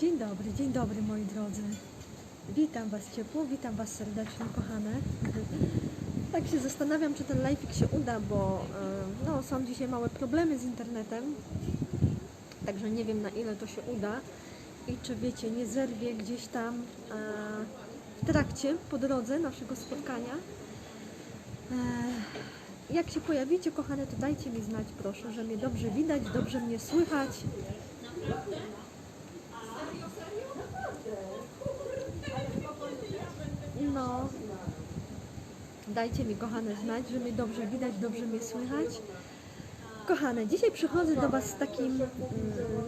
Dzień dobry, dzień dobry moi drodzy. Witam Was ciepło, witam Was serdecznie, kochane. Tak się zastanawiam, czy ten live'ik się uda, bo e, no, są dzisiaj małe problemy z internetem. Także nie wiem na ile to się uda i czy wiecie, nie zerwie gdzieś tam e, w trakcie, po drodze naszego spotkania. E, Jak się pojawicie, kochane, to dajcie mi znać, proszę, że mnie dobrze widać, dobrze mnie słychać. Dajcie mi, kochane, znać, że mnie dobrze widać, dobrze mnie słychać. Kochane, dzisiaj przychodzę do Was z takim, mm,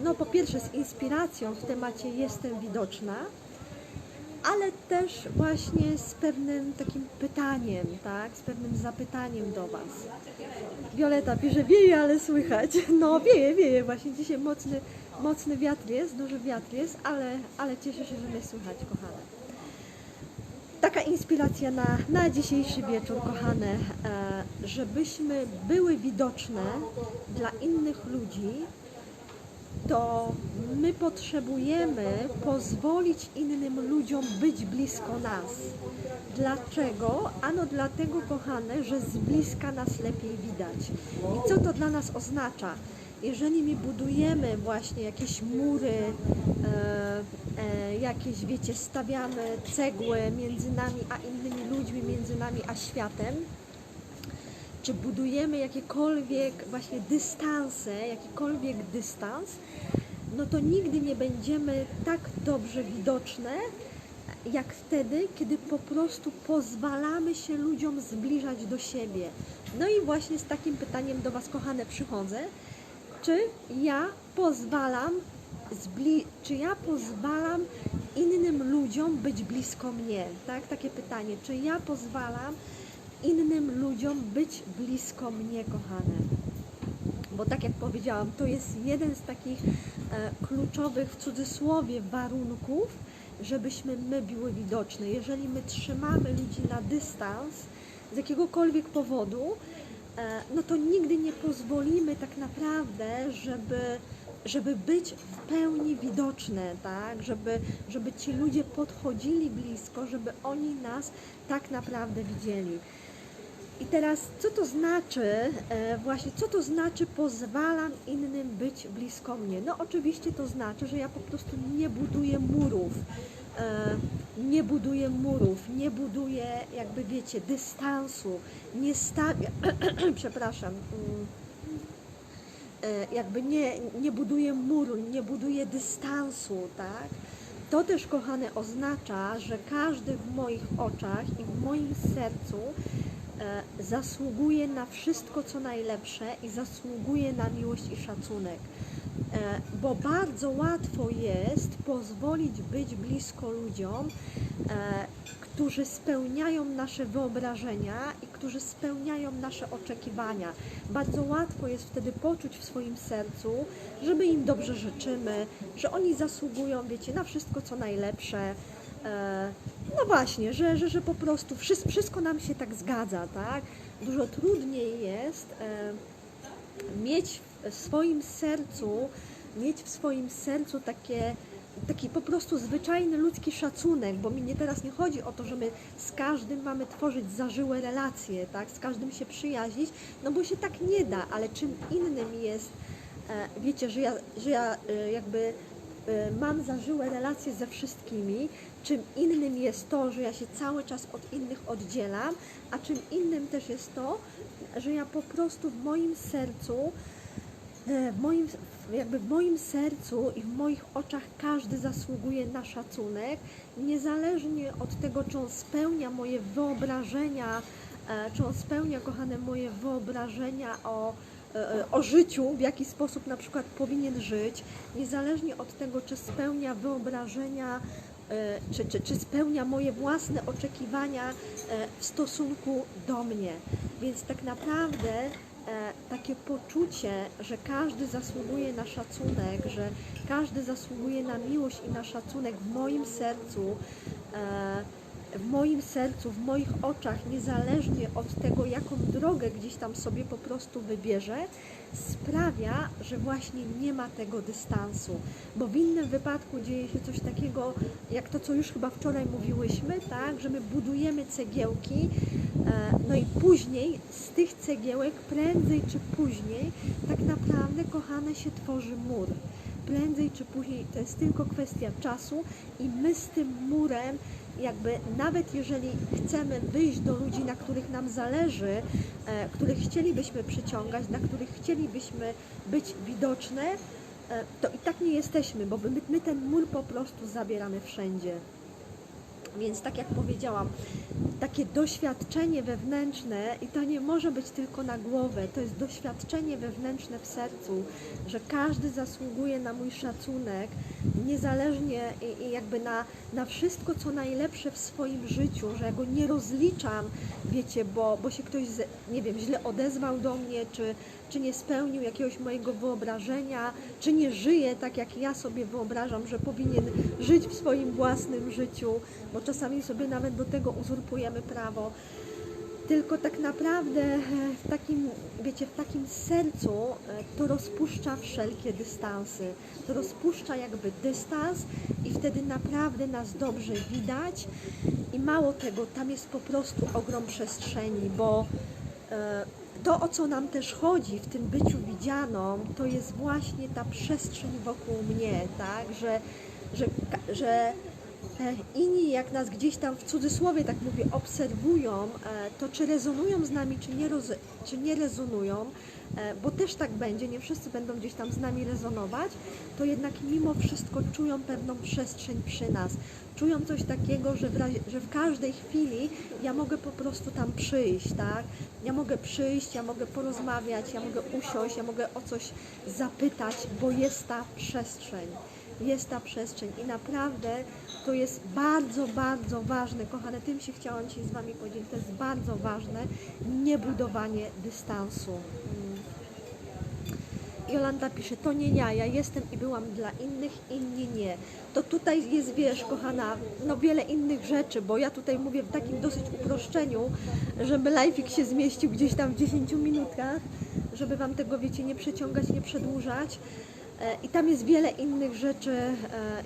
no po pierwsze z inspiracją w temacie Jestem widoczna, ale też właśnie z pewnym takim pytaniem, tak, z pewnym zapytaniem do Was. Violeta pisze, wieje, ale słychać. No wieje, wieje, właśnie dzisiaj mocny, mocny wiatr jest, duży wiatr jest, ale, ale cieszę się, że mnie słychać, kochane taka inspiracja na, na dzisiejszy wieczór, kochane, e, żebyśmy były widoczne dla innych ludzi, to my potrzebujemy pozwolić innym ludziom być blisko nas. Dlaczego? Ano dlatego, kochane, że z bliska nas lepiej widać. I co to dla nas oznacza? Jeżeli my budujemy właśnie jakieś mury, e, e, jakieś, wiecie, stawiamy cegły między nami a innymi ludźmi, między nami a światem, czy budujemy jakiekolwiek właśnie dystanse, jakikolwiek dystans, no to nigdy nie będziemy tak dobrze widoczne, jak wtedy, kiedy po prostu pozwalamy się ludziom zbliżać do siebie. No i właśnie z takim pytaniem do Was, kochane, przychodzę. Czy ja pozwalam, czy ja pozwalam innym ludziom być blisko mnie? Tak, takie pytanie. Czy ja pozwalam innym ludziom być blisko mnie, kochane? Bo tak jak powiedziałam, to jest jeden z takich e, kluczowych w cudzysłowie warunków, żebyśmy my były widoczne. Jeżeli my trzymamy ludzi na dystans z jakiegokolwiek powodu, e, no to nigdy nie pozwolimy tak naprawdę, żeby, żeby być w pełni widoczne, tak? Żeby, żeby ci ludzie podchodzili blisko, żeby oni nas tak naprawdę widzieli. I teraz, co to znaczy, e, właśnie, co to znaczy pozwalam innym być blisko mnie? No oczywiście to znaczy, że ja po prostu nie buduję murów, e, nie buduję murów, nie buduję, jakby wiecie, dystansu, nie stawiam, przepraszam, mm, e, jakby nie, nie buduję muru, nie buduję dystansu, tak? To też, kochane, oznacza, że każdy w moich oczach i w moim sercu zasługuje na wszystko, co najlepsze i zasługuje na miłość i szacunek. E, Bo bardzo łatwo jest pozwolić być blisko ludziom, e, którzy spełniają nasze wyobrażenia i którzy spełniają nasze oczekiwania. Bardzo łatwo jest wtedy poczuć w swoim sercu, że my im dobrze życzymy, że oni zasługują, wiecie, na wszystko, co najlepsze. No właśnie, że, że, że po prostu wszystko, wszystko nam się tak zgadza, tak? Dużo trudniej jest e, mieć w swoim sercu, mieć w swoim sercu takie, taki po prostu zwyczajny ludzki szacunek, bo mi nie teraz nie chodzi o to, że my z każdym mamy tworzyć zażyłe relacje, tak? Z każdym się przyjaźnić, no bo się tak nie da, ale czym innym jest, e, wiecie, że ja, że ja e, jakby mam zażyłe relacje ze wszystkimi, czym innym jest to, że ja się cały czas od innych oddzielam, a czym innym też jest to, że ja po prostu w moim sercu, e, w moim, jakby w moim sercu i w moich oczach każdy zasługuje na szacunek, niezależnie od tego, czy on spełnia moje wyobrażenia, e, czy on spełnia, kochane, moje wyobrażenia o, o życiu, w jaki sposób na przykład powinien żyć, niezależnie od tego, czy spełnia wyobrażenia, e, czy, czy, czy spełnia moje własne oczekiwania e, w stosunku do mnie. Więc tak naprawdę e, takie poczucie, że każdy zasługuje na szacunek, że każdy zasługuje na miłość i na szacunek w moim sercu, e, w moim sercu, w moich oczach, niezależnie od tego, jaką drogę gdzieś tam sobie po prostu wybierze, sprawia, że właśnie nie ma tego dystansu. Bo w innym wypadku dzieje się coś takiego, jak to, co już chyba wczoraj mówiłyśmy, tak, że my budujemy cegiełki, e, no i później z tych cegiełek, prędzej czy później, tak naprawdę, kochane, się tworzy mur prędzej czy później to jest tylko kwestia czasu i my z tym murem jakby nawet jeżeli chcemy wyjść do ludzi, na których nam zależy, e, których chcielibyśmy przyciągać, na których chcielibyśmy być widoczne, e, to i tak nie jesteśmy, bo my, my ten mur po prostu zabieramy wszędzie. Więc tak jak powiedziałam, takie doświadczenie wewnętrzne i to nie może być tylko na głowę, to jest doświadczenie wewnętrzne w sercu, że każdy zasługuje na mój szacunek, niezależnie i, i jakby na, na wszystko, co najlepsze w swoim życiu, że ja go nie rozliczam, wiecie, bo, bo się ktoś, nie wiem, źle odezwał do mnie, czy, czy nie spełnił jakiegoś mojego wyobrażenia, czy nie żyje tak, jak ja sobie wyobrażam, że powinien żyć w swoim własnym życiu, bo czasami sobie nawet do tego uzurpujemy prawo. Tylko tak naprawdę e, w takim, wiecie, w takim sercu e, to rozpuszcza wszelkie dystansy. To rozpuszcza jakby dystans i wtedy naprawdę nas dobrze widać. I mało tego, tam jest po prostu ogrom przestrzeni, bo e, to, o co nam też chodzi w tym byciu widzianą, to jest właśnie ta przestrzeń wokół mnie, tak? Że, że, że inni jak nas gdzieś tam w cudzysłowie tak mówię obserwują, e, to czy rezonują z nami, czy nie, czy nie rezonują, e, bo też tak będzie, nie wszyscy będą gdzieś tam z nami rezonować, to jednak mimo wszystko czują pewną przestrzeń przy nas. Czują coś takiego, że w, razie, że w każdej chwili ja mogę po prostu tam przyjść, tak? Ja mogę przyjść, ja mogę porozmawiać, ja mogę usiąść, ja mogę o coś zapytać, bo jest ta przestrzeń jest ta przestrzeń i naprawdę to jest bardzo, bardzo ważne, kochane, tym się chciałam dzisiaj z Wami podzielić, to jest bardzo ważne, niebudowanie dystansu. Mm. Jolanta pisze, to nie ja, ja jestem i byłam dla innych, inni nie. To tutaj jest, wiesz, kochana, no wiele innych rzeczy, bo ja tutaj mówię w takim dosyć uproszczeniu, żeby live'ik się zmieścił gdzieś tam w 10 minutach, żeby Wam tego, wiecie, nie przeciągać, nie przedłużać. E, I tam jest wiele innych rzeczy, e, e,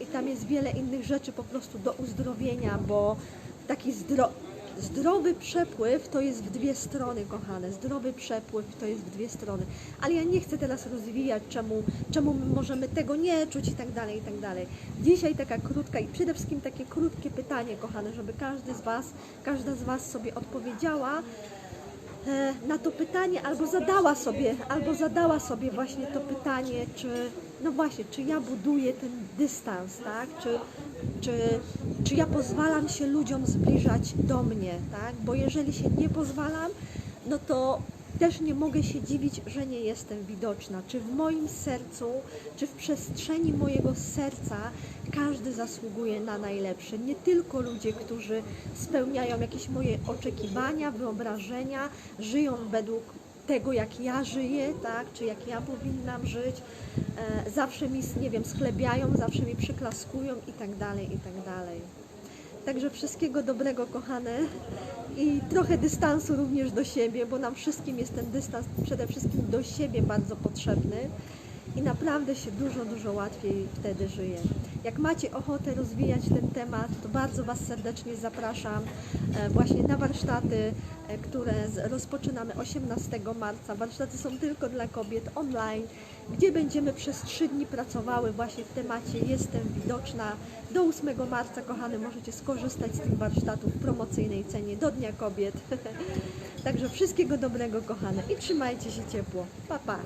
i tam jest wiele innych rzeczy po prostu do uzdrowienia, bo taki zdro, zdrowy przepływ to jest w dwie strony, kochane. Zdrowy przepływ to jest w dwie strony. Ale ja nie chcę teraz rozwijać, czemu, czemu my możemy tego nie czuć i tak dalej, i tak dalej. Dzisiaj taka krótka i przede wszystkim takie krótkie pytanie, kochane, żeby każdy z Was, każda z Was sobie odpowiedziała na to pytanie, albo zadała sobie, albo zadała sobie właśnie to pytanie, czy no właśnie, czy ja buduję ten dystans, tak? Czy, czy, czy ja pozwalam się ludziom zbliżać do mnie, tak? Bo jeżeli się nie pozwalam, no to też nie mogę się dziwić, że nie jestem widoczna. Czy w moim sercu, czy w przestrzeni mojego serca każdy zasługuje na najlepsze. Nie tylko ludzie, którzy spełniają jakieś moje oczekiwania, wyobrażenia, żyją według tego, jak ja żyję, tak, czy jak ja powinnam żyć, e, zawsze mi, nie wiem, sklebiają, zawsze mi przyklaskują i tak dalej, i tak dalej. Także wszystkiego dobrego, kochane. I trochę dystansu również do siebie, bo nam wszystkim jest ten dystans przede wszystkim do siebie bardzo potrzebny. I naprawdę się dużo, dużo łatwiej wtedy żyje. Jak macie ochotę rozwijać ten temat, to bardzo Was serdecznie zapraszam e, właśnie na warsztaty, e, które rozpoczynamy 18 marca. Warsztaty są tylko dla kobiet online, gdzie będziemy przez 3 dni pracowały właśnie w temacie Jestem widoczna. Do 8 marca, kochane, możecie skorzystać z tych warsztatów w promocyjnej cenie do Dnia Kobiet. Także wszystkiego dobrego, kochane, i trzymajcie się ciepło. Pa, pa!